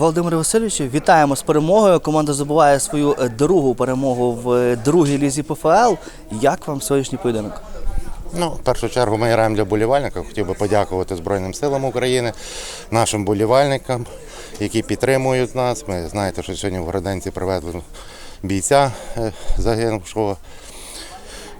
Володимир Васильович, вітаємо з перемогою. Команда здобуває свою е, другу перемогу в е, другій лізі ПФЛ. Як вам сьогоднішній поєдинок? Ну, в першу чергу ми граємо для болівальника. Хотів би подякувати Збройним силам України, нашим болівальникам, які підтримують нас. Ми знаєте, що сьогодні в Городенці привезли бійця е, загинувшого.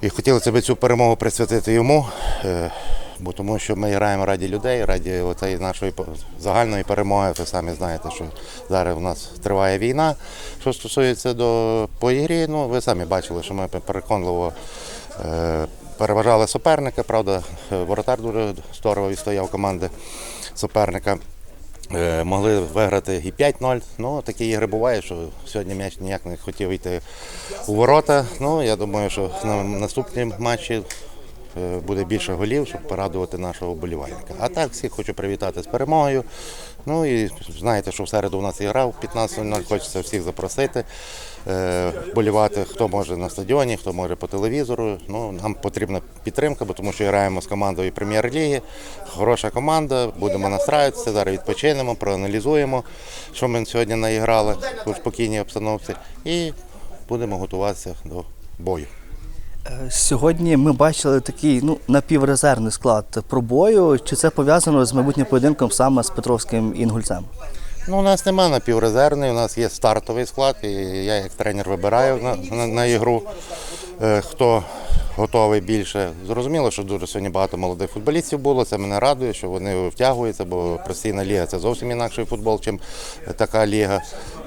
І хотілося б цю перемогу присвятити йому, е, бо тому що ми граємо раді людей, раді нашої загальної перемоги. Ви самі знаєте, що зараз у нас триває війна. Що стосується до по ігрі, ну ви самі бачили, що ми переконливо е, переважали суперника. Правда, е, воротар дуже здорово відстояв команди суперника. Е, Могли виграти і 5-0. Ну, такі ігри бувають, що сьогодні м'яч ніяк не хотів йти у ворота. Ну, я думаю, що на наступні матчі буде більше голів, щоб порадувати нашого болівальника. А так, всіх хочу привітати з перемогою. Ну і знаєте, що в середу у нас ігра в 15.00, хочеться всіх запросити. е, Болівати, хто може на стадіоні, хто може по телевізору. Ну, нам потрібна підтримка, бо тому що граємо з командою прем'єр-ліги. Хороша команда, будемо настраюватися, зараз відпочинемо, проаналізуємо, що ми сьогодні наіграли у спокійній обстановці, і будемо готуватися до бою. Е, Сьогодні ми бачили такий ну, напіврезервний склад пробою. Чи це пов'язано з майбутнім поєдинком саме з Петровським інгульцем? Ну, у нас немає напіврезервний, у нас є стартовий склад, і я як тренер вибираю на, на, на ігру, е, хто готовий більше. Зрозуміло, що дуже сьогодні багато молодих футболістів було. Це мене радує, що вони втягуються, бо професійна ліга це зовсім інакший футбол, ніж така ліга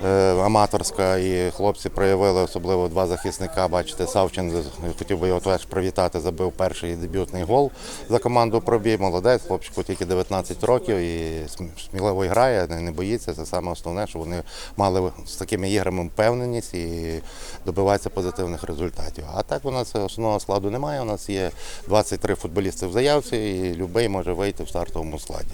е, аматорська. І хлопці проявили особливо два захисника. Бачите, Савчин хотів би його теж привітати, забив перший дебютний гол за команду пробій. Молодець, хлопчику тільки 19 років і сміливо грає, не, боїться. Це саме основне, що вони мали з такими іграми впевненість і добиваються позитивних результатів. А так у нас основного складу немає. У нас є 23 футболісти в заявці, і будь-який може вийти в стартовому складі.